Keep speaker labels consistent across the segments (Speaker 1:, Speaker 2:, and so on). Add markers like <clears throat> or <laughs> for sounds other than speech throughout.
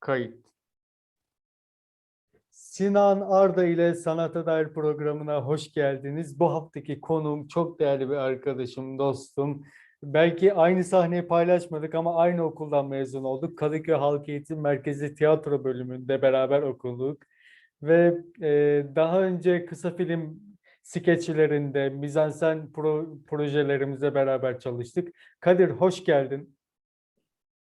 Speaker 1: Kayıt. Sinan Arda ile Sanata Dair programına hoş geldiniz. Bu haftaki konuğum çok değerli bir arkadaşım, dostum. Belki aynı sahneyi paylaşmadık ama aynı okuldan mezun olduk. Kadıköy Halk Eğitim Merkezi Tiyatro bölümünde beraber okuduk. Ve e, daha önce kısa film skeçlerinde, mizansen pro, projelerimizde beraber çalıştık. Kadir hoş geldin.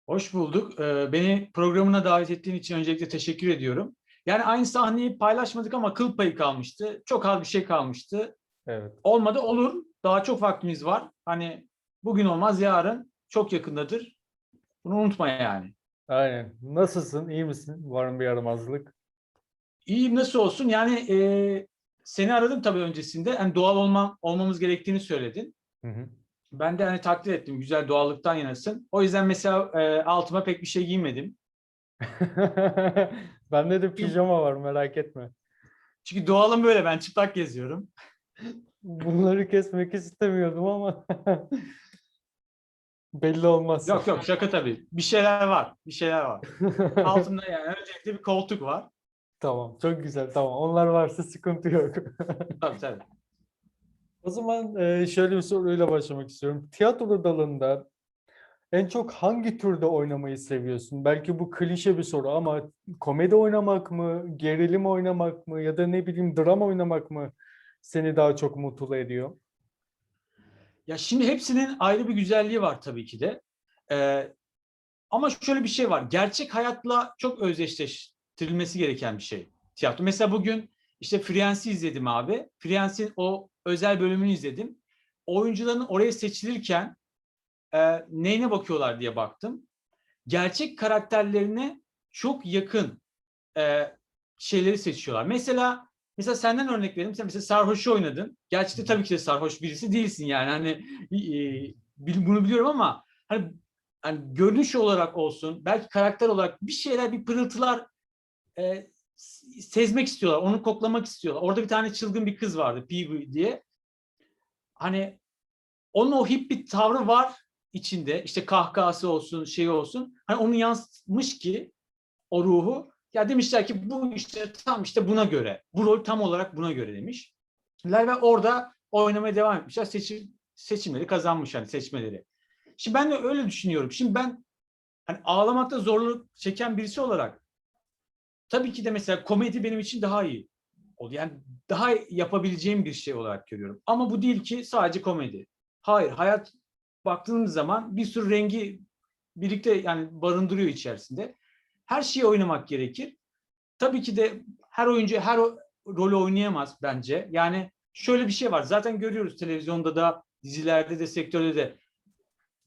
Speaker 2: Hoş bulduk. Ee, Beni programına davet ettiğin için öncelikle teşekkür ediyorum. Yani aynı sahneyi paylaşmadık ama kıl payı kalmıştı. Çok az bir şey kalmıştı.
Speaker 1: Evet.
Speaker 2: Olmadı olur. Daha çok vaktimiz var. Hani bugün olmaz yarın çok yakındadır. Bunu unutma yani.
Speaker 1: Aynen. Nasılsın? İyi misin? Var mı bir yaramazlık?
Speaker 2: İyiyim nasıl olsun? Yani e, seni aradım tabii öncesinde. Hani doğal olma, olmamız gerektiğini söyledin.
Speaker 1: Hı hı.
Speaker 2: Ben de hani takdir ettim. Güzel doğallıktan yanasın. O yüzden mesela e, altıma pek bir şey giymedim. <laughs>
Speaker 1: Bende de pijama var merak etme.
Speaker 2: Çünkü doğalım böyle. Ben çıplak geziyorum. <laughs>
Speaker 1: Bunları kesmek istemiyordum ama <laughs> belli olmaz.
Speaker 2: Yok yok şaka tabii. Bir şeyler var. Bir şeyler var. Altında yani öncelikle bir koltuk var.
Speaker 1: Tamam çok güzel tamam. Onlar varsa sıkıntı yok.
Speaker 2: Tabii tabii.
Speaker 1: O zaman e, şöyle bir soruyla başlamak istiyorum. Tiyatro dalında en çok hangi türde oynamayı seviyorsun? Belki bu klişe bir soru ama komedi oynamak mı, gerilim oynamak mı ya da ne bileyim drama oynamak mı seni daha çok mutlu ediyor?
Speaker 2: Ya şimdi hepsinin ayrı bir güzelliği var tabii ki de. Ee, ama şöyle bir şey var. Gerçek hayatla çok özdeşleştirilmesi gereken bir şey tiyatro. Mesela bugün işte Friends'i izledim abi. Friends'in o özel bölümünü izledim. Oyuncuların oraya seçilirken e, neyine bakıyorlar diye baktım. Gerçek karakterlerine çok yakın e, şeyleri seçiyorlar. Mesela mesela senden örnek vereyim. Sen mesela sarhoşu oynadın. Gerçi de tabii ki de sarhoş birisi değilsin yani. Hani e, bunu biliyorum ama hani, hani görünüş olarak olsun, belki karakter olarak bir şeyler, bir pırıltılar e, sezmek istiyorlar. Onu koklamak istiyorlar. Orada bir tane çılgın bir kız vardı, Peewee diye. Hani onun o hip bir tavrı var içinde. İşte kahkahası olsun, şey olsun. Hani onu yansıtmış ki o ruhu. Ya demişler ki bu işte tam işte buna göre. Bu rol tam olarak buna göre demiş. Ve orada oynamaya devam etmişler. Seçim, seçimleri kazanmış yani seçmeleri. Şimdi ben de öyle düşünüyorum. Şimdi ben hani ağlamakta zorluk çeken birisi olarak tabii ki de mesela komedi benim için daha iyi. oldu. Yani daha yapabileceğim bir şey olarak görüyorum. Ama bu değil ki sadece komedi. Hayır, hayat baktığımız zaman bir sürü rengi birlikte yani barındırıyor içerisinde. Her şeyi oynamak gerekir. Tabii ki de her oyuncu her rolü oynayamaz bence. Yani şöyle bir şey var. Zaten görüyoruz televizyonda da, dizilerde de, sektörde de.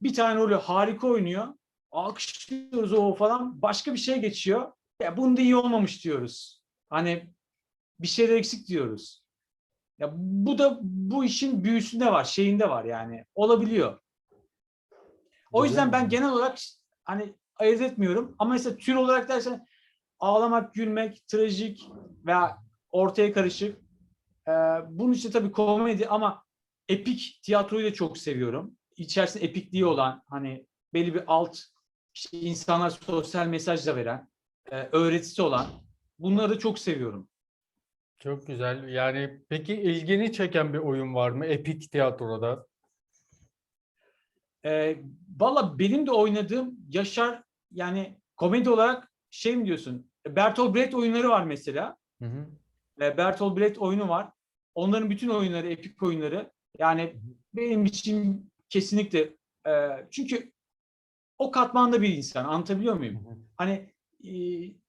Speaker 2: Bir tane rolü harika oynuyor. Alkışlıyoruz o falan. Başka bir şey geçiyor. Ya bunda iyi olmamış diyoruz. Hani bir şeyler eksik diyoruz. Ya bu da bu işin büyüsünde var, şeyinde var yani. Olabiliyor. O
Speaker 1: Güzel
Speaker 2: yüzden ben genel olarak hani ayırt etmiyorum. Ama mesela tür olarak dersen ağlamak, gülmek, trajik veya ortaya karışık. Ee, bunun için tabii komedi ama epik tiyatroyu da çok seviyorum. İçerisinde epikliği olan hani belli bir alt işte insanlar sosyal mesaj da veren, e, öğretisi olan bunları çok seviyorum.
Speaker 1: Çok güzel. Yani peki ilgini çeken bir oyun var mı epik tiyatroda?
Speaker 2: E, Valla benim de oynadığım Yaşar yani komedi olarak şey mi diyorsun? Bertolt Brecht oyunları var mesela.
Speaker 1: Hı hı.
Speaker 2: E, Bertolt Brecht oyunu var. Onların bütün oyunları, epik oyunları. Yani benim için kesinlikle e, çünkü o katmanda bir insan. Anlatabiliyor
Speaker 1: Hı
Speaker 2: muyum?
Speaker 1: hı.
Speaker 2: Hani e,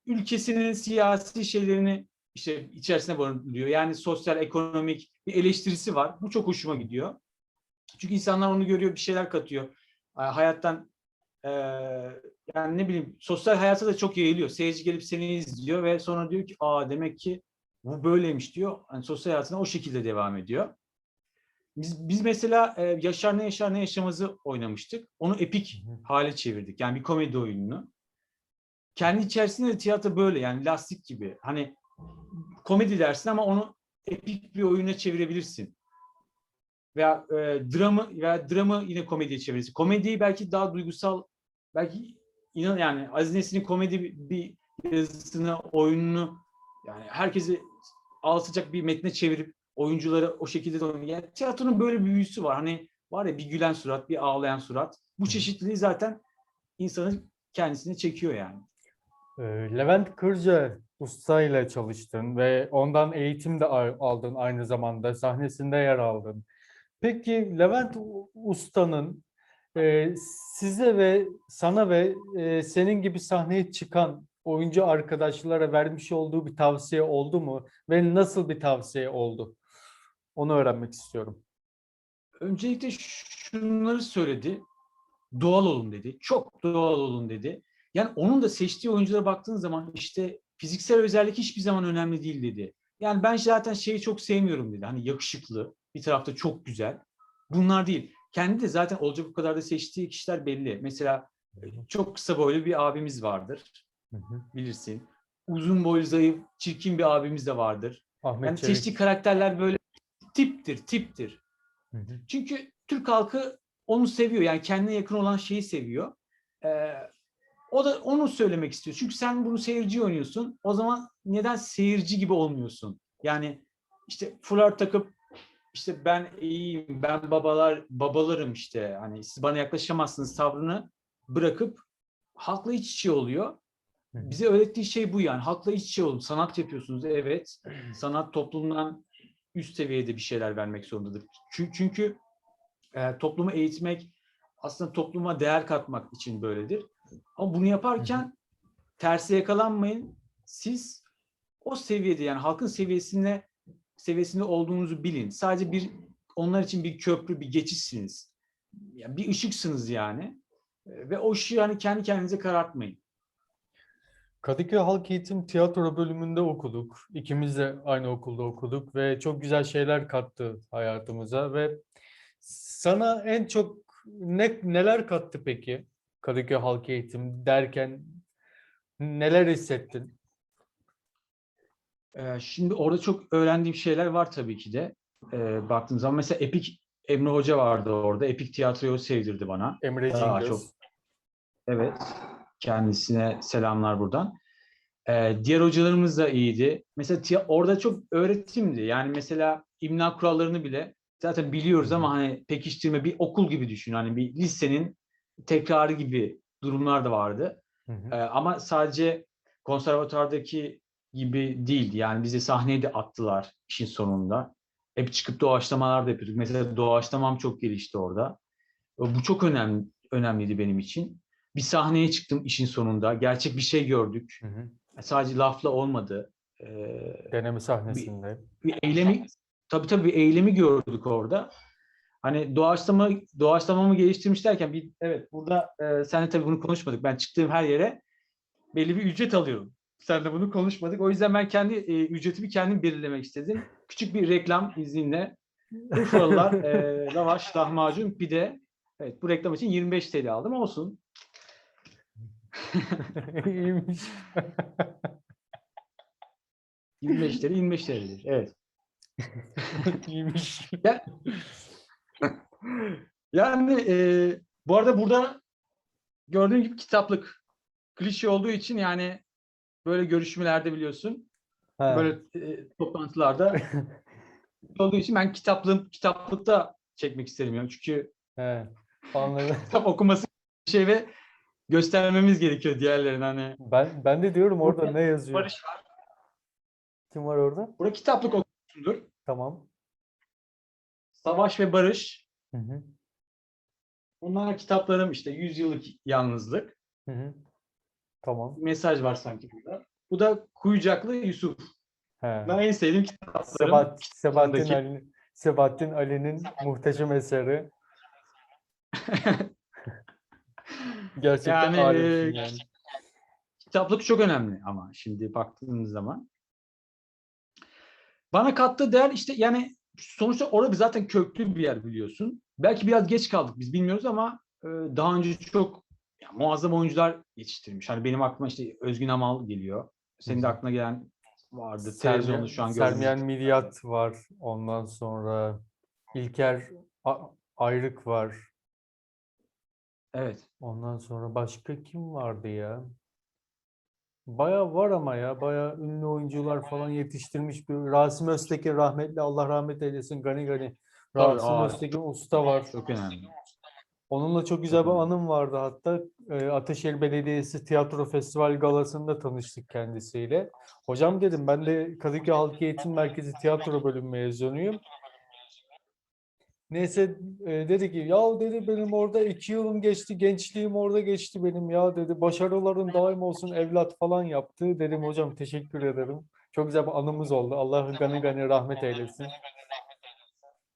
Speaker 2: ülkesinin siyasi şeylerini işte içerisine barındırıyor. Yani sosyal, ekonomik bir eleştirisi var. Bu çok hoşuma gidiyor. Çünkü insanlar onu görüyor, bir şeyler katıyor. Hayattan e, yani ne bileyim sosyal hayata da çok yayılıyor. Seyirci gelip seni izliyor ve sonra diyor ki aa demek ki bu böyleymiş diyor. Hani sosyal hayatına o şekilde devam ediyor. Biz, biz mesela e, Yaşar Ne Yaşar Ne Yaşamaz'ı oynamıştık. Onu epik hale çevirdik. Yani bir komedi oyununu. Kendi içerisinde de tiyatro böyle yani lastik gibi. Hani komedi dersin ama onu epik bir oyuna çevirebilirsin. Veya e, dramı veya dramı yine komediye çevirirsin. Komediyi belki daha duygusal belki inan yani Aziz Nesin'in komedi bir, bir yazısını, oyununu yani herkesi alsacak bir metne çevirip oyuncuları o şekilde de oynuyor. Yani tiyatronun böyle bir büyüsü var. Hani var ya bir gülen surat, bir ağlayan surat. Bu çeşitliliği zaten insanın kendisine çekiyor yani.
Speaker 1: Ee, Levent Kırca ustayla çalıştın ve ondan eğitim de al- aldın aynı zamanda sahnesinde yer aldın. Peki Levent Usta'nın e, size ve sana ve e, senin gibi sahneye çıkan oyuncu arkadaşlara vermiş olduğu bir tavsiye oldu mu? Ve nasıl bir tavsiye oldu? Onu öğrenmek istiyorum.
Speaker 2: Öncelikle şunları söyledi. Doğal olun dedi. Çok doğal olun dedi. Yani onun da seçtiği oyunculara baktığın zaman işte fiziksel özellik hiçbir zaman önemli değil dedi. Yani ben zaten şeyi çok sevmiyorum dedi. Hani yakışıklı, bir tarafta çok güzel. Bunlar değil. Kendi de zaten olacak bu kadar da seçtiği kişiler belli. Mesela çok kısa boylu bir abimiz vardır.
Speaker 1: Hı hı.
Speaker 2: Bilirsin. Uzun boylu, zayıf, çirkin bir abimiz de vardır.
Speaker 1: Ahmet
Speaker 2: Yani
Speaker 1: Çelik.
Speaker 2: seçtiği karakterler böyle tiptir, tiptir.
Speaker 1: Hı hı.
Speaker 2: Çünkü Türk halkı onu seviyor. Yani kendine yakın olan şeyi seviyor. Ee, o da onu söylemek istiyor. Çünkü sen bunu seyirci oynuyorsun. O zaman neden seyirci gibi olmuyorsun? Yani işte fular takıp işte ben iyiyim, ben babalar babalarım işte. Hani siz bana yaklaşamazsınız tavrını bırakıp halkla iç içe oluyor. Bize öğrettiği şey bu yani. Halkla iç içe olun. Sanat yapıyorsunuz evet. <clears throat> Sanat toplumdan üst seviyede bir şeyler vermek zorundadır. Çünkü, çünkü e, toplumu eğitmek aslında topluma değer katmak için böyledir. Ama bunu yaparken terse yakalanmayın. Siz o seviyede yani halkın seviyesine seviyesinde olduğunuzu bilin. Sadece bir onlar için bir köprü, bir geçişsiniz. Yani bir ışıksınız yani. E, Ve o ışığı hani kendi kendinize karartmayın.
Speaker 1: Kadıköy Halk Eğitim Tiyatro bölümünde okuduk. İkimiz de aynı okulda okuduk ve çok güzel şeyler kattı hayatımıza ve sana en çok ne neler kattı peki Kadıköy Halk Eğitim derken neler hissettin?
Speaker 2: Ee, şimdi orada çok öğrendiğim şeyler var tabii ki de. Ee, baktığım zaman mesela Epik Emre Hoca vardı orada. Epik tiyatroyu sevdirdi bana.
Speaker 1: Emre Cingöz.
Speaker 2: çok. Evet. Kendisine selamlar buradan. Ee, diğer hocalarımız da iyiydi. Mesela tiya- orada çok öğretimdi. Yani mesela imla kurallarını bile zaten biliyoruz ama hani pekiştirme bir okul gibi düşün. Hani bir lisenin tekrarı gibi durumlar da vardı.
Speaker 1: Hı hı.
Speaker 2: Ee, ama sadece konservatuvardaki gibi değildi. Yani bizi sahneye de attılar işin sonunda. Hep çıkıp doğaçlamalar da yapıyorduk. Mesela doğaçlamam çok gelişti orada. Bu çok önemli önemliydi benim için. Bir sahneye çıktım işin sonunda. Gerçek bir şey gördük.
Speaker 1: Hı hı.
Speaker 2: Sadece lafla olmadı. Ee,
Speaker 1: Deneme sahnesinde.
Speaker 2: bir eylemi tabii tabii bir eylemi gördük orada. Hani doğaçlama doğaçlamamı geliştirmiş derken bir evet burada e, senle tabii bunu konuşmadık. Ben çıktığım her yere belli bir ücret alıyorum. Sen de bunu konuşmadık. O yüzden ben kendi e, ücretimi kendim belirlemek istedim. Küçük bir reklam izninle. Urfalılar e, <laughs> lavaş, lahmacun, pide. Evet bu reklam için 25 TL aldım olsun. <laughs>
Speaker 1: İyiymiş.
Speaker 2: 25 TL 25 TL'dir. Evet. <laughs>
Speaker 1: İyiymiş. <laughs>
Speaker 2: Yani e, bu arada burada gördüğün gibi kitaplık. Klişe olduğu için yani böyle görüşmelerde biliyorsun.
Speaker 1: Ha.
Speaker 2: Böyle e, toplantılarda <laughs> olduğu için ben kitaplığım kitaplıkta çekmek istemiyorum. Çünkü
Speaker 1: He. Anladım. <laughs>
Speaker 2: kitap okuması bir şey ve göstermemiz gerekiyor diğerlerine hani.
Speaker 1: Ben ben de diyorum orada
Speaker 2: Burada
Speaker 1: ne yazıyor?
Speaker 2: Barış var.
Speaker 1: Kim var orada?
Speaker 2: Burada kitaplık okumuşsundur.
Speaker 1: Tamam.
Speaker 2: Savaş ve Barış.
Speaker 1: Hı hı.
Speaker 2: Bunlar kitaplarım işte 100 yıllık yalnızlık.
Speaker 1: Hı hı. Tamam.
Speaker 2: Mesaj var sanki burada. Bu da Kuyucaklı Yusuf.
Speaker 1: He.
Speaker 2: Ben en sevdiğim kitaplarım.
Speaker 1: Sebat, Sebahattin
Speaker 2: kitabındaki-
Speaker 1: Ali, Sebahattin Ali'nin muhteşem eseri. <laughs> Gerçekten
Speaker 2: Yani,
Speaker 1: yani.
Speaker 2: Kitaplık çok önemli ama şimdi baktığınız zaman. Bana kattığı değer işte yani sonuçta orada zaten köklü bir yer biliyorsun. Belki biraz geç kaldık biz bilmiyoruz ama e, daha önce çok ya, muazzam oyuncular yetiştirmiş. Hani benim aklıma işte Özgün Amal geliyor. Senin de aklına gelen vardı. Televizyonda şu an gördüğünüz.
Speaker 1: Sermiyen Midyat var. Ondan sonra İlker A- Ayrık var.
Speaker 2: Evet.
Speaker 1: Ondan sonra başka kim vardı ya? Bayağı var ama ya. Bayağı ünlü oyuncular falan yetiştirmiş bir Rasim Öztekin rahmetli Allah rahmet eylesin. Gani Gani.
Speaker 2: Tabii,
Speaker 1: Rasim
Speaker 2: aa.
Speaker 1: Öztekin usta var.
Speaker 2: Çok önemli.
Speaker 1: Onunla çok güzel bir anım vardı hatta. E, Ataşehir Belediyesi Tiyatro Festival Galası'nda tanıştık kendisiyle. Hocam dedim ben de Kadıköy Halk Eğitim Merkezi Tiyatro Bölümü mezunuyum. Neyse e, dedi ki ya dedi benim orada iki yılım geçti gençliğim orada geçti benim ya dedi başarıların daim olsun evlat falan yaptı. Dedim hocam teşekkür ederim. Çok güzel bir anımız oldu. Allah gani gani rahmet eylesin.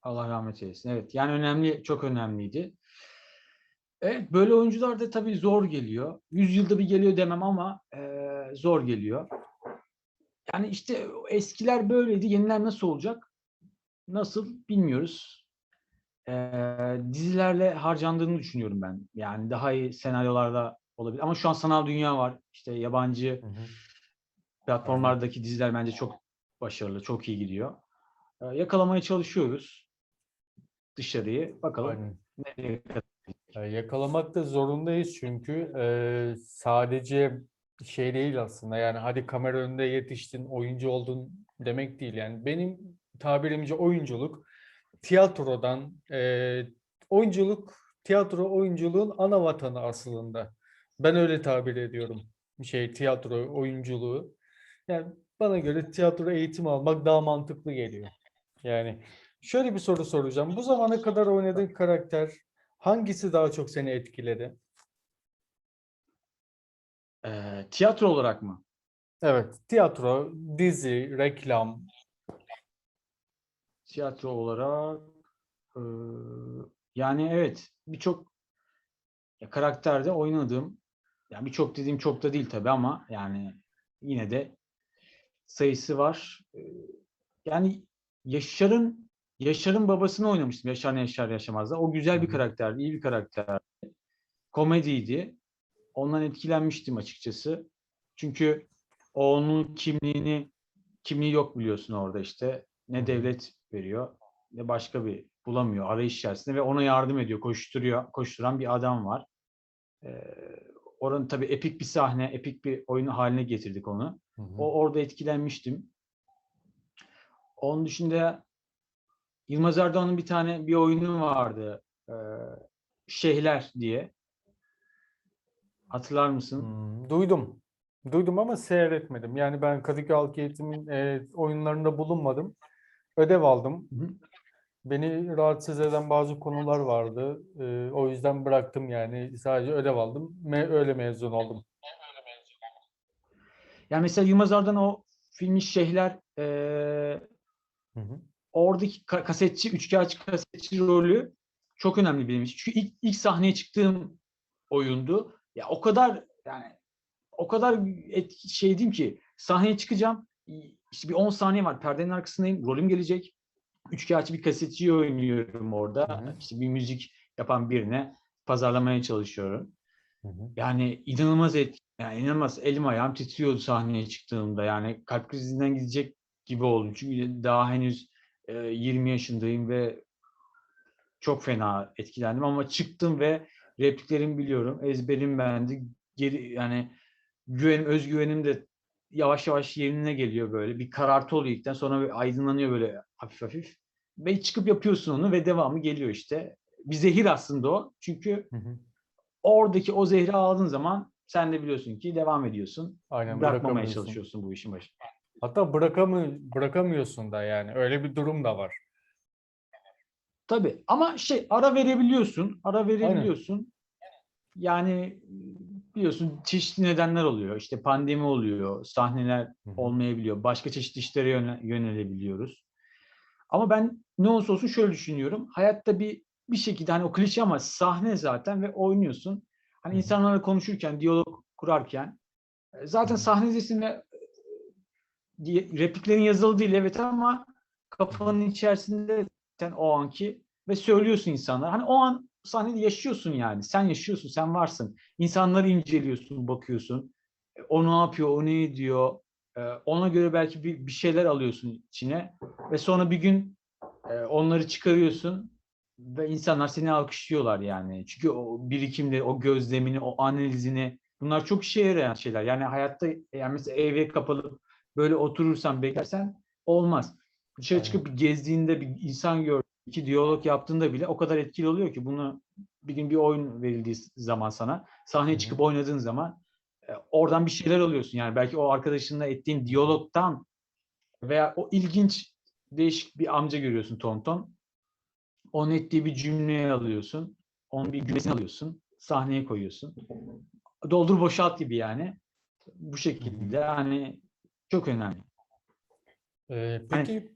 Speaker 2: Allah rahmet eylesin. Evet yani önemli, çok önemliydi. Evet böyle oyuncular da tabii zor geliyor. Yüz yılda bir geliyor demem ama eee, zor geliyor. Yani işte eskiler böyleydi. Yeniler nasıl olacak? Nasıl bilmiyoruz. Eee, dizilerle harcandığını düşünüyorum ben. Yani daha iyi senaryolarda olabilir. Ama şu an sanal dünya var. İşte yabancı
Speaker 1: Hı hı.
Speaker 2: platformlardaki diziler bence çok başarılı, çok iyi gidiyor. Eee, yakalamaya çalışıyoruz dışarıyı. Bakalım
Speaker 1: Aynen.
Speaker 2: nereye kadar.
Speaker 1: E, Yakalamak da zorundayız çünkü e, sadece şey değil aslında yani hadi kamera önünde yetiştin oyuncu oldun demek değil yani benim tabirimce oyunculuk tiyatrodan e, oyunculuk tiyatro oyunculuğun ana vatanı aslında ben öyle tabir ediyorum şey tiyatro oyunculuğu yani bana göre tiyatro eğitimi almak daha mantıklı geliyor yani şöyle bir soru soracağım bu zamana kadar oynadığın karakter Hangisi daha çok seni etkiledi?
Speaker 2: Eee, tiyatro olarak mı?
Speaker 1: Evet, tiyatro, dizi, reklam.
Speaker 2: Tiyatro olarak eee, yani evet birçok karakterde oynadığım yani birçok dediğim çok da değil tabii ama yani yine de sayısı var. Eee, yani Yaşar'ın Yaşar'ın babasını oynamıştım. Yaşar ne Yaşar Yaşamaz'da. O güzel bir karakterdi, iyi bir karakterdi. Komediydi. Ondan etkilenmiştim açıkçası. Çünkü onun kimliğini kimliği yok biliyorsun orada işte. Ne devlet veriyor ne başka bir bulamıyor arayış içerisinde ve ona yardım ediyor, koşturuyor, koşturan bir adam var. Ee, oranın tabii epik bir sahne, epik bir oyun haline getirdik onu.
Speaker 1: Hı hı.
Speaker 2: O orada etkilenmiştim. Onun dışında Yılmaz Erdoğan'ın bir tane bir oyunu vardı. Ee, Şeyhler diye. Hatırlar mısın?
Speaker 1: Hmm, duydum. Duydum ama seyretmedim. Yani ben Kadıköy Halk Eğitim'in e, oyunlarında bulunmadım. Ödev aldım.
Speaker 2: Hı hı.
Speaker 1: Beni rahatsız eden bazı konular vardı. E, o yüzden bıraktım yani. Sadece ödev aldım. Me öyle mezun oldum.
Speaker 2: Yani mesela Yılmaz Erdoğan o filmi Şeyhler ee,
Speaker 1: Hı hı.
Speaker 2: oradaki ka- kasetçi, üçkağıtçı kasetçi rolü çok önemli benim için. Çünkü ilk, ilk sahneye çıktığım oyundu. Ya o kadar yani o kadar et, şeydim ki sahneye çıkacağım. İşte bir 10 saniye var. Perdenin arkasındayım. Rolüm gelecek. Üçkağıtçı bir kasetçiyi oynuyorum orada.
Speaker 1: Hı hı.
Speaker 2: İşte bir müzik yapan birine pazarlamaya çalışıyorum.
Speaker 1: Hı hı.
Speaker 2: Yani inanılmaz et, yani inanılmaz elim ayağım titriyordu sahneye çıktığımda. Yani kalp krizinden gidecek gibi oldum. Çünkü daha henüz e, 20 yaşındayım ve çok fena etkilendim ama çıktım ve repliklerimi biliyorum. Ezberim bendi. Geri yani güvenim, özgüvenim de yavaş yavaş yerine geliyor böyle. Bir karartı oluyor ilkten sonra bir aydınlanıyor böyle hafif hafif. Ve çıkıp yapıyorsun onu ve devamı geliyor işte. Bir zehir aslında o. Çünkü
Speaker 1: Hı hı.
Speaker 2: oradaki o zehri aldığın zaman sen de biliyorsun ki devam ediyorsun.
Speaker 1: Aynen
Speaker 2: Bırakmamaya çalışıyorsun bu işin başında.
Speaker 1: Hatta bırakamı bırakamıyorsun da yani. Öyle bir durum da var.
Speaker 2: Tabii ama şey ara verebiliyorsun. Ara verebiliyorsun. Yani biliyorsun çeşitli nedenler oluyor. İşte pandemi oluyor. Sahneler olmayabiliyor. Başka çeşitli işlere yöne- yönelebiliyoruz. Ama ben ne olursa olsun şöyle düşünüyorum. Hayatta bir bir şekilde hani o klişe ama sahne zaten ve oynuyorsun. Hani insanlarla konuşurken, diyalog kurarken e, zaten sahnedesin ve e, repliklerin yazılı değil evet ama kafanın içerisinde sen o anki ve söylüyorsun insanlar. Hani o an sahnede yaşıyorsun yani. Sen yaşıyorsun, sen varsın. İnsanları inceliyorsun, bakıyorsun. E, O ne yapıyor, o ne ediyor. E, Ona göre belki bir, bir şeyler alıyorsun içine. Ve sonra bir gün e, onları çıkarıyorsun ve insanlar seni alkışlıyorlar yani. Çünkü o birikimde, o gözlemini, o analizini Bunlar çok işe yarayan şeyler. Yani hayatta yani mesela eve kapalı böyle oturursan beklersen olmaz. Dışarı çıkıp gezdiğinde bir insan gör, iki diyalog yaptığında bile o kadar etkili oluyor ki bunu bir gün bir oyun verildiği zaman sana sahneye çıkıp oynadığın zaman e, oradan bir şeyler alıyorsun. Yani belki o arkadaşınla ettiğin diyalogtan veya o ilginç değişik bir amca görüyorsun tonton. Onun ettiği bir cümleyi alıyorsun. Onun bir cümlesini alıyorsun. Sahneye koyuyorsun. Doldur boşalt gibi yani. Bu şekilde hani çok önemli.
Speaker 1: Ee,
Speaker 2: Hani-
Speaker 1: peki Hı.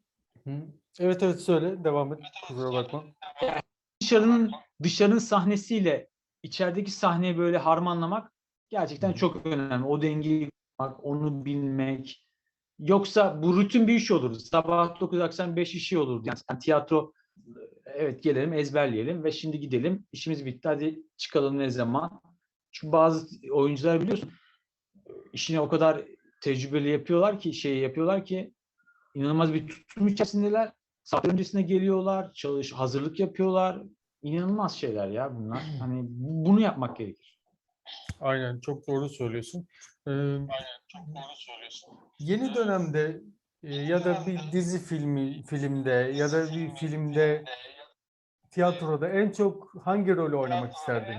Speaker 1: Evet evet söyle devam et. Kusura bakma.
Speaker 2: Dışarının dışarının sahnesiyle içerideki sahneyi böyle harmanlamak gerçekten çok önemli. O dengeyi bulmak, onu bilmek. Yoksa bu rutin bir iş olur. Sabah 9 akşam 5 işi olur. Yani sen tiyatro evet gelelim ezberleyelim ve şimdi gidelim. İşimiz bitti hadi çıkalım ne zaman. Çünkü bazı oyuncular biliyorsun işini o kadar tecrübeli yapıyorlar ki şey yapıyorlar ki inanılmaz bir tutum içerisindeler. Saat öncesine geliyorlar, çalış, hazırlık yapıyorlar. İnanılmaz şeyler ya bunlar. <clears throat> Hani bu- bunu yapmak gerekir.
Speaker 1: Aynen çok doğru söylüyorsun. Ee, Yeni dönemde e, ya da bir dizi filmi filmde ya da bir filmde tiyatroda en çok hangi rolü oynamak isterdin?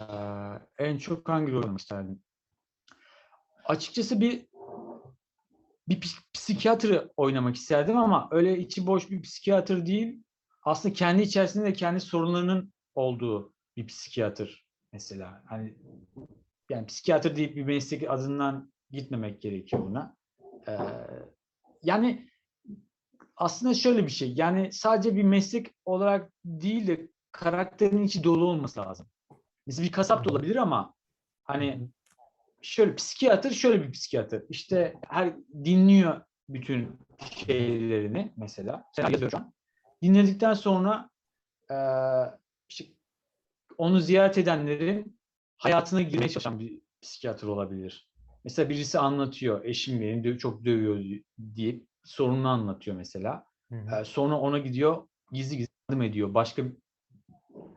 Speaker 2: Ee, en çok hangi rol oynamak isterdim? Açıkçası bir bir psik- psikiyatr oynamak isterdim ama öyle içi boş bir psikiyatr değil. Aslında kendi içerisinde de kendi sorunlarının olduğu bir psikiyatr mesela. Hani yani psikiyatr deyip bir meslek adından gitmemek gerekiyor buna. Ee, yani aslında şöyle bir şey. Yani sadece bir meslek olarak değil de karakterin içi dolu olması lazım. Mesela bir kasap da olabilir ama hani şöyle psikiyatr şöyle bir psikiyatr. İşte her dinliyor bütün şeylerini mesela. Sen yazıyor şu an. Dinledikten sonra eee, işte onu ziyaret edenlerin hayatına girmeye çalışan bir psikiyatr olabilir. Mesela birisi anlatıyor, eşim beni dö- çok dövüyor diye sorununu anlatıyor mesela.
Speaker 1: Hı hı.
Speaker 2: Sonra ona gidiyor gizli gizli yardım ediyor. Başka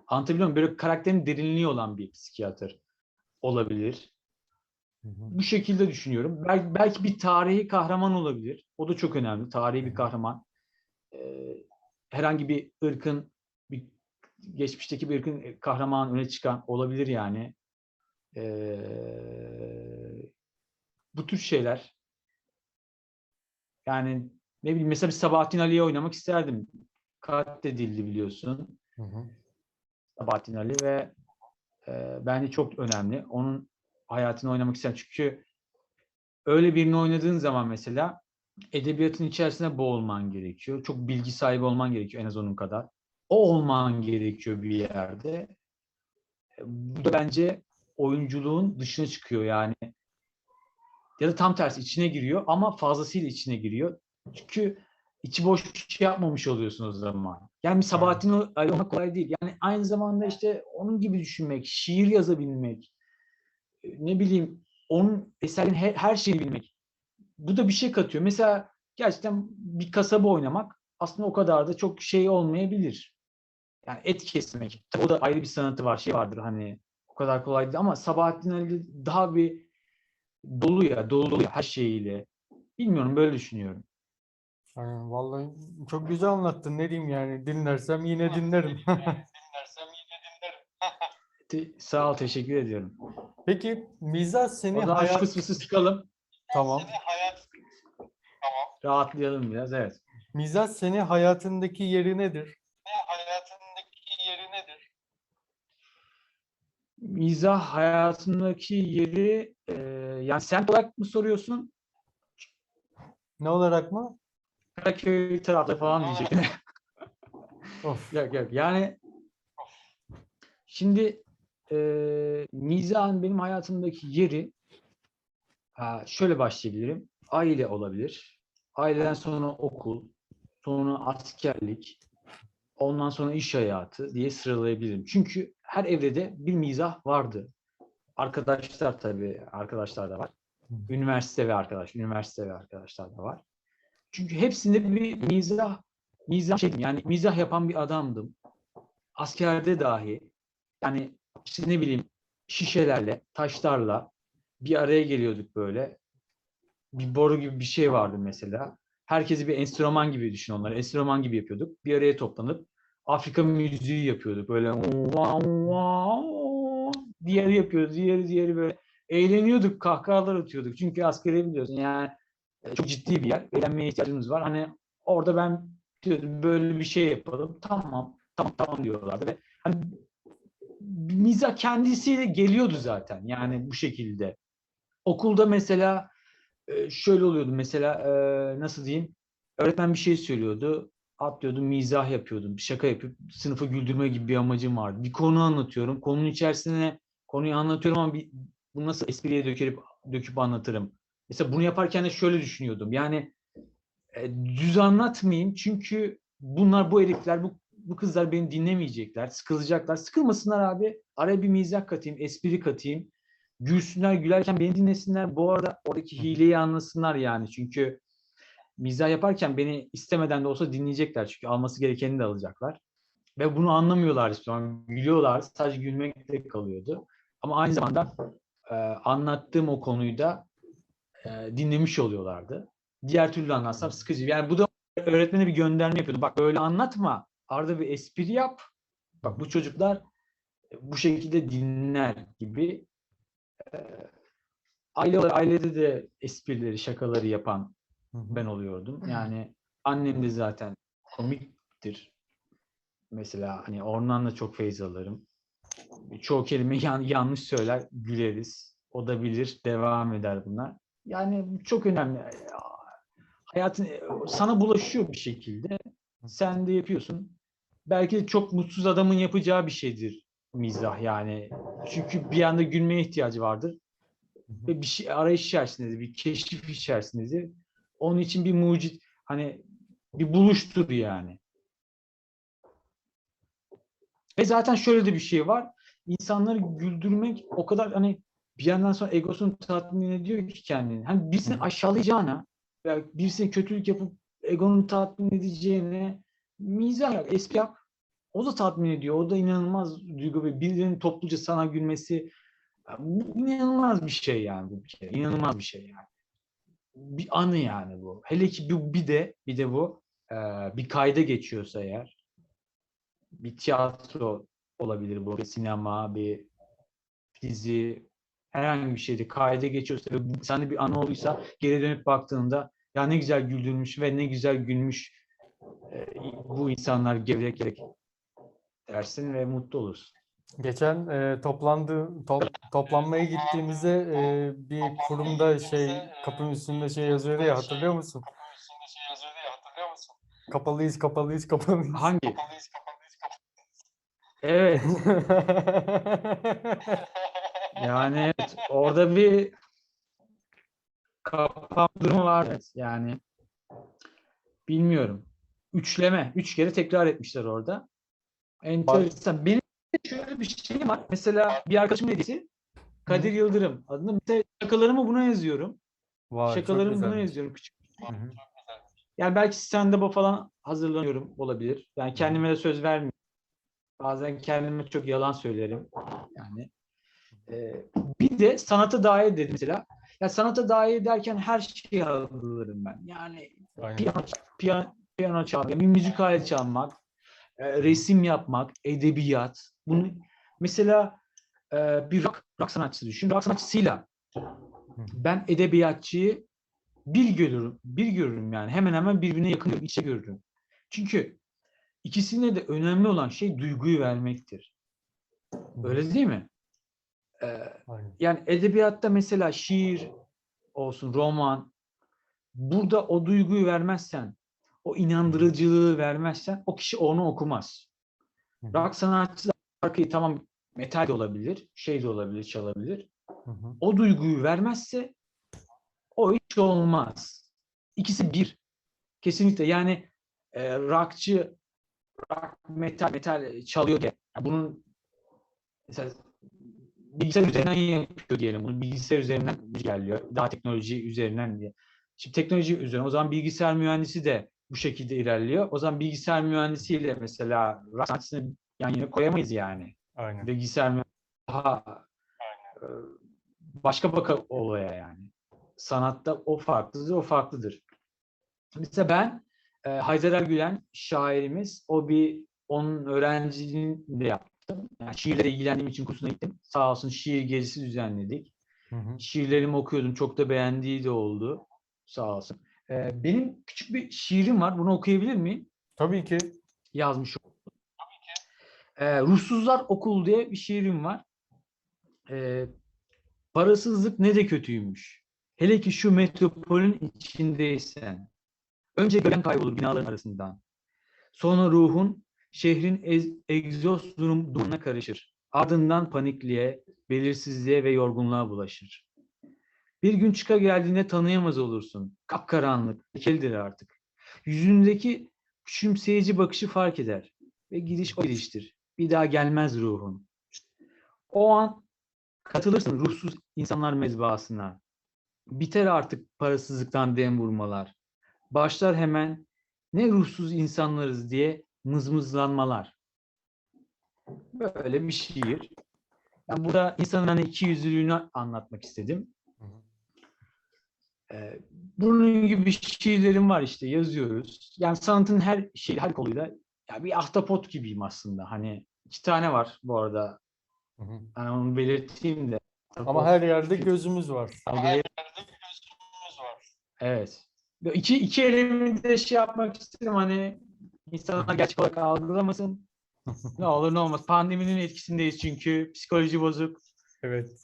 Speaker 2: anlatabiliyor muyum? Böyle karakterin derinliği olan bir psikiyatr olabilir.
Speaker 1: Hı hı.
Speaker 2: Bu şekilde düşünüyorum. Belki, belki bir tarihi kahraman olabilir. O da çok önemli. Tarihi bir kahraman. Ee, herhangi bir ırkın bir geçmişteki bir ırkın kahraman öne çıkan olabilir yani. Ee, bu tür şeyler. Yani ne bileyim mesela bir Sabahattin Ali'yi oynamak isterdim. Katledildi biliyorsun.
Speaker 1: Hı hı.
Speaker 2: Sabahattin Ali ve e, bence çok önemli. Onun hayatını oynamak isterim. Çünkü öyle birini oynadığın zaman mesela edebiyatın içerisine boğulman gerekiyor. Çok bilgi sahibi olman gerekiyor en az onun kadar. O olman gerekiyor bir yerde. Bu da bence oyunculuğun dışına çıkıyor yani. Ya da tam tersi içine giriyor ama fazlasıyla içine giriyor. Çünkü içi boş bir şey yapmamış oluyorsun o zaman. Yani bir Sabahattin Ali olmak kolay değil. Yani aynı zamanda işte onun gibi düşünmek, şiir yazabilmek, ne bileyim onun eserin her, her şeyini bilmek. Bu da bir şey katıyor. Mesela gerçekten bir kasaba oynamak aslında o kadar da çok şey olmayabilir. Yani et kesmek. Tabii o da ayrı bir sanatı var. Şey vardır hani o kadar kolay değil ama Sabahattin Ali daha bir dolu ya, dolu dolu ya her şeyiyle. Bilmiyorum böyle düşünüyorum.
Speaker 1: Aynen, vallahi çok güzel anlattın. Ne diyeyim yani dinlersem yine dinlerim.
Speaker 2: Te- sağ ol, teşekkür ediyorum.
Speaker 1: Peki mizah seni
Speaker 2: O zaman şu
Speaker 1: hayat
Speaker 2: fıs fısı sıkalım.
Speaker 1: tamam.
Speaker 2: Rahatlayalım biraz. Evet.
Speaker 1: Mizah seni hayatındaki yeri nedir?
Speaker 2: Mizah hayatındaki yeri e, yani semt olarak mı soruyorsun?
Speaker 1: Ne olarak mı?
Speaker 2: Karaköy tarafta falan diyecektim.
Speaker 1: Of. <laughs>
Speaker 2: yok yok. Yani şimdi e, mizahın benim hayatımdaki yeri ha, şöyle başlayabilirim. Aile olabilir. Aileden sonra okul, sonra askerlik, ondan sonra iş hayatı diye sıralayabilirim. Çünkü her evrede bir mizah vardı. Arkadaşlar tabii, arkadaşlar da var. Üniversite ve arkadaş, üniversite ve arkadaşlar da var. Çünkü hepsinde bir mizah, mizah şeydim yani mizah yapan bir adamdım. Askerde dahi Yani işte ne bileyim şişelerle, taşlarla bir araya geliyorduk böyle. Bir boru gibi bir şey vardı mesela. Herkesi bir enstrüman gibi düşün onları. Enstrüman gibi yapıyorduk. Bir araya toplanıp Afrika müziği yapıyorduk. Böyle diğeri yapıyoruz, diğeri diğeri böyle eğleniyorduk, kahkahalar atıyorduk. Çünkü askeri biliyorsun yani e, çok ciddi bir yer. Eğlenmeye ihtiyacımız var. Hani orada ben diyordum böyle bir şey yapalım. Tamam, tamam, tamam diyorlardı ve hani mizah kendisiyle geliyordu zaten. Yani bu şekilde. Okulda mesela e, şöyle oluyordu mesela e, nasıl diyeyim? Öğretmen bir şey söylüyordu. Atlıyordum, mizah yapıyordum. Şaka yapıp sınıfı güldürme gibi bir amacım vardı. Bir konu anlatıyorum. Konunun içerisine konuyu anlatıyorum ama bir, bunu nasıl espriye döküp, döküp anlatırım. Mesela bunu yaparken de şöyle düşünüyordum. Yani e, düz anlatmayayım çünkü bunlar bu herifler, bu, bu kızlar beni dinlemeyecekler, sıkılacaklar. Sıkılmasınlar abi. Araya bir mizah katayım, espri katayım. Gülsünler, gülerken beni dinlesinler. Bu arada oradaki hileyi anlasınlar yani. Çünkü mizah yaparken beni istemeden de olsa dinleyecekler. Çünkü alması gerekeni de alacaklar. Ve bunu anlamıyorlar işte. Yani gülüyorlar. Sadece gülmekle kalıyordu. Ama aynı zamanda e, anlattığım o konuyu da e, dinlemiş oluyorlardı. Diğer türlü anlatsam sıkıcı. Yani bu da öğretmene bir gönderme yapıyordu. Bak böyle anlatma. Arada bir espri yap. Bak bu çocuklar bu şekilde dinler gibi. E, aile ailede de esprileri, şakaları yapan ben oluyordum. Yani annem de zaten komiktir. Mesela hani ondan da çok feyz alırım. Çoğu kelime <laughs> yan, yanlış söyler, güleriz. O da bilir, devam eder bunlar. Yani çok önemli. Hayatın sana bulaşıyor bir şekilde. Sen de yapıyorsun. Belki de çok mutsuz adamın yapacağı bir şeydir mizah yani. Çünkü bir anda gülmeye ihtiyacı vardır. Ve bir şey arayış içerisindedir, bir keşif içerisindedir. Onun için bir mucit hani bir buluştur yani. Ve zaten şöyle de bir şey var. İnsanları güldürmek o kadar hani bir yandan sonra egosunu tatmin ediyor ki kendini. Hani birisini aşağılayacağına veya birisine kötülük yapıp egonu tatmin edeceğine mizah yap, espri yap. O da tatmin ediyor. O da inanılmaz duygu ve birinin topluca sana gülmesi bu inanılmaz bir şey yani bu bir kere. İnanılmaz bir şey yani. Bir anı yani bu. Hele ki bir, bir de bir de bu bir kayda geçiyorsa eğer bir tiyatro olabilir bu, bir sinema, bir dizi, herhangi bir şeyde kayda geçiyorsa ve bu- sende bir anı olduysa geri dönüp baktığında ya ne güzel güldürmüş ve ne güzel gülmüş bu insanlar gevrek gerek dersin ve mutlu olursun.
Speaker 1: Geçen e, toplandı to- toplanmaya gittiğimizde e, bir kurumda şey kapının üstünde şey yazıyordu ya hatırlıyor musun? Kapalıyız, kapalıyız, kapalıyız.
Speaker 2: Hangi? Evet. Yani evet, orada bir kapanma durumu var. Evet, Yani bilmiyorum. Üçleme. Üç kere tekrar etmişler orada. Enteresan. Benim de şöyle bir şey var. Mesela bir arkadaşımın hediyesi Kadir Yıldırım adında. Mesela şakalarımı buna yazıyorum.
Speaker 1: Vay,
Speaker 2: Şakalarımı buna yazıyorum. Küçük.
Speaker 1: Hı hı.
Speaker 2: Yani belki stand-up'a falan hazırlanıyorum olabilir. Yani kendime de söz vermiyorum. Bazen kendime çok yalan söylerim. Yani Ee, bir de sanata dair dedim mesela. Ya sanata dair derken her şeyi algılarım ben. Yani
Speaker 1: Aynen.
Speaker 2: piyano, piyano, piyano çalmak, bir müzik aleti çalmak, e, resim yapmak, edebiyat. Bunu mesela e, bir rock, rock sanatçısı düşün. Rock sanatçısıyla ben edebiyatçıyı bir görürüm, bir görürüm yani. Hemen hemen birbirine yakın görürüm, içe görürüm. Çünkü ikisine de önemli olan şey duyguyu vermektir. Öyle değil mi? Ee, yani edebiyatta mesela şiir olsun, roman, burada o duyguyu vermezsen, o inandırıcılığı vermezsen o kişi onu okumaz.
Speaker 1: Hı hı.
Speaker 2: Rock sanatçısı şarkıyı tamam metal de olabilir, şey de olabilir, çalabilir.
Speaker 1: Hı hı.
Speaker 2: O duyguyu vermezse o hiç olmaz. İkisi bir. Kesinlikle yani e, rockçı rock, metal, metal çalıyor diye. Bunun mesela bilgisayar üzerinden yapıyor diyelim. Bunu bilgisayar üzerinden geliyor. Daha teknoloji üzerinden diye. Şimdi teknoloji üzerine o zaman bilgisayar mühendisi de bu şekilde ilerliyor. O zaman bilgisayar mühendisiyle mesela rock sanatçısını yan yana koyamayız yani.
Speaker 1: Aynen.
Speaker 2: Bilgisayar mühendisliği daha başka baka olaya yani. Sanatta o farklıdır, o farklıdır. Mesela ben e, Haydar Ergülen şairimiz, o bir onun öğrenciliğini de yaptım. Yani şiirle ilgilendiğim için kursuna gittim. Sağ olsun şiir gezisi düzenledik.
Speaker 1: Hı hı.
Speaker 2: Şiirlerimi okuyordum. Çok da beğendiği de oldu. Sağ olsun. E, benim küçük bir şiirim var. Bunu okuyabilir miyim?
Speaker 1: Tabii ki.
Speaker 2: yazmış oldum. Ee, Ruhsuzlar Okul diye bir şiirim var. Ee, parasızlık ne de kötüymüş. Hele ki şu metropolün içindeysen. Önce gören kaybolur binaların arasından. Sonra ruhun şehrin ez- egzoz durum durumuna karışır. Ardından panikliğe, belirsizliğe ve yorgunluğa bulaşır. Bir gün çıka geldiğinde tanıyamaz olursun. Kapkaranlık, lekelidir artık. Yüzündeki küçümseyici bakışı fark eder. Ve gidiş o gidiştir. Bir daha gelmez ruhun. O an katılırsın ruhsuz insanlar mezbahasına. Biter artık parasızlıktan dem vurmalar. Başlar hemen ne ruhsuz insanlarız diye mızmızlanmalar. Böyle bir şiir. Ben burada insanın hani iki yüzlülüğünü anlatmak istedim. Ee, bunun gibi şiirlerim var işte yazıyoruz. Yani sanatın her şey, her koluyla ya bir ahtapot gibiyim aslında. Hani iki tane var bu arada.
Speaker 1: Hı hı.
Speaker 2: Yani onu belirteyim de.
Speaker 1: Ama her yerde gözümüz var.
Speaker 2: Algılayı- Evet. Böyle İki, iki elimi de şey yapmak istedim hani insanlar gerçek olarak algılamasın. Ne olur ne olmaz. Pandeminin etkisindeyiz çünkü. Psikoloji bozuk.
Speaker 1: Evet.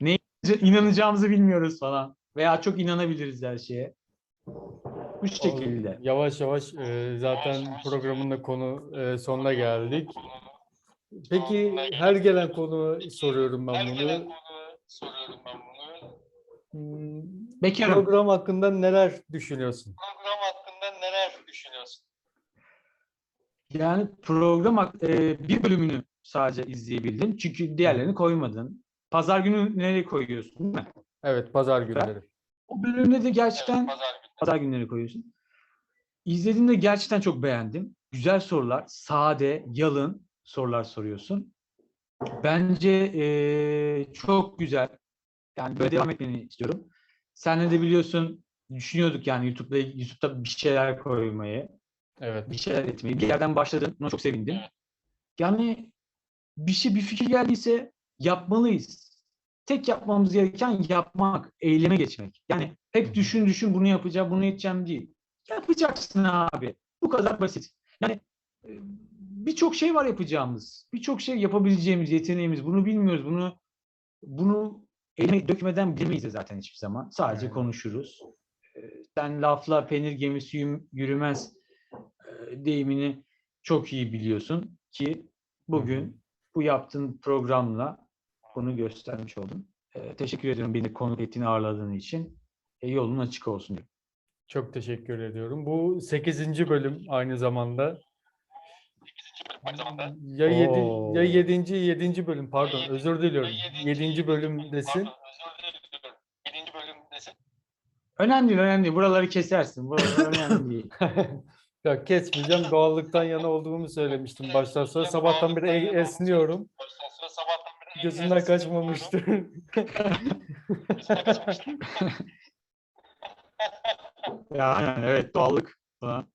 Speaker 1: <laughs>
Speaker 2: İnanacağımızı bilmiyoruz falan. Veya çok inanabiliriz her şeye. Bu şekilde.
Speaker 1: Yavaş yavaş e, zaten programın da konu e, sonuna geldik. Peki her gelen konu soruyorum ben bunu.
Speaker 3: soruyorum ben bunu.
Speaker 1: Hmm,
Speaker 2: Bekarım.
Speaker 1: Program hakkında neler düşünüyorsun?
Speaker 3: Program hakkında neler düşünüyorsun?
Speaker 2: Yani program e, bir bölümünü sadece izleyebildim. Çünkü diğerlerini koymadın. Pazar günü nereye koyuyorsun değil mi?
Speaker 1: Evet, pazar günleri.
Speaker 2: O bölümde de gerçekten
Speaker 3: Evet, pazar günü.
Speaker 2: pazar günleri koyuyorsun. İzlediğimde gerçekten çok beğendim. Güzel sorular, sade, yalın sorular soruyorsun. Bence eee, çok güzel. Yani böyle devam etmeni istiyorum. Senle de biliyorsun düşünüyorduk yani YouTube'da YouTube'da bir şeyler koymayı,
Speaker 1: Evet.
Speaker 2: bir şeyler etmeyi. Bir yerden başladın. Buna çok sevindim. Yani bir şey bir fikir geldiyse yapmalıyız. Tek yapmamız gereken yapmak, eyleme geçmek. Yani hep düşün düşün bunu yapacağım, bunu edeceğim değil. Yapacaksın abi. Bu kadar basit. Yani e, birçok şey var yapacağımız. Birçok şey yapabileceğimiz, yeteneğimiz. Bunu bilmiyoruz. Bunu bunu elime dökmeden bilemeyiz zaten hiçbir zaman. Sadece konuşuruz. E, Sen lafla peynir gemisi yürümez e, deyimini çok iyi biliyorsun ki bugün bu yaptığın programla bunu göstermiş oldun. E, teşekkür ediyorum beni konuk ettiğini ağırladığın için. E, yolun açık olsun. diyorum.
Speaker 1: Çok teşekkür ediyorum. Bu 8. bölüm aynı zamanda.
Speaker 3: Aynı zamanda.
Speaker 1: Ya 7
Speaker 2: Oo.
Speaker 1: ya 7. 7. bölüm pardon
Speaker 3: Ya
Speaker 1: özür diliyorum.
Speaker 3: yedinci-
Speaker 1: 7. bölümdesin.
Speaker 3: Pardon, özür diliyorum. Yedinci bölümdesin.
Speaker 2: Önemli değil, önemli değil. Buraları kesersin. Buralar önemli değil. <laughs>
Speaker 1: Ya kesmeyeceğim. Doğallıktan yana olduğumu söylemiştim baştan sonra. Sabahtan beri esniyorum.
Speaker 3: Esniyorum.
Speaker 1: kaçmamıştır. <laughs>
Speaker 2: Ya evet doğallık.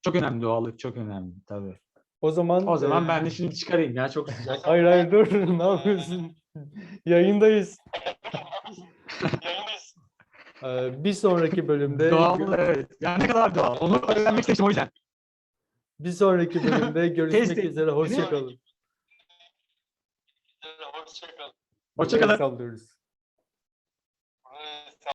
Speaker 2: Çok önemli doğallık çok önemli tabii.
Speaker 1: O zaman
Speaker 2: O zaman
Speaker 1: e,
Speaker 2: ben de şimdi çıkarayım ya çok sıcak. <laughs>
Speaker 1: Hayır hayır dur. ne yapıyorsun? Yayındayız.
Speaker 3: Yayındayız. <laughs>
Speaker 1: Ee, bir sonraki bölümde
Speaker 2: Doğal evet. Yani ne kadar doğal. Onu öğrenmek istedim o yüzden.
Speaker 1: bir sonraki bölümde görüşmek üzere. Hoşça kalın.
Speaker 3: Hoşçakalın.
Speaker 2: Hoşçakalın.
Speaker 1: Sallıyoruz.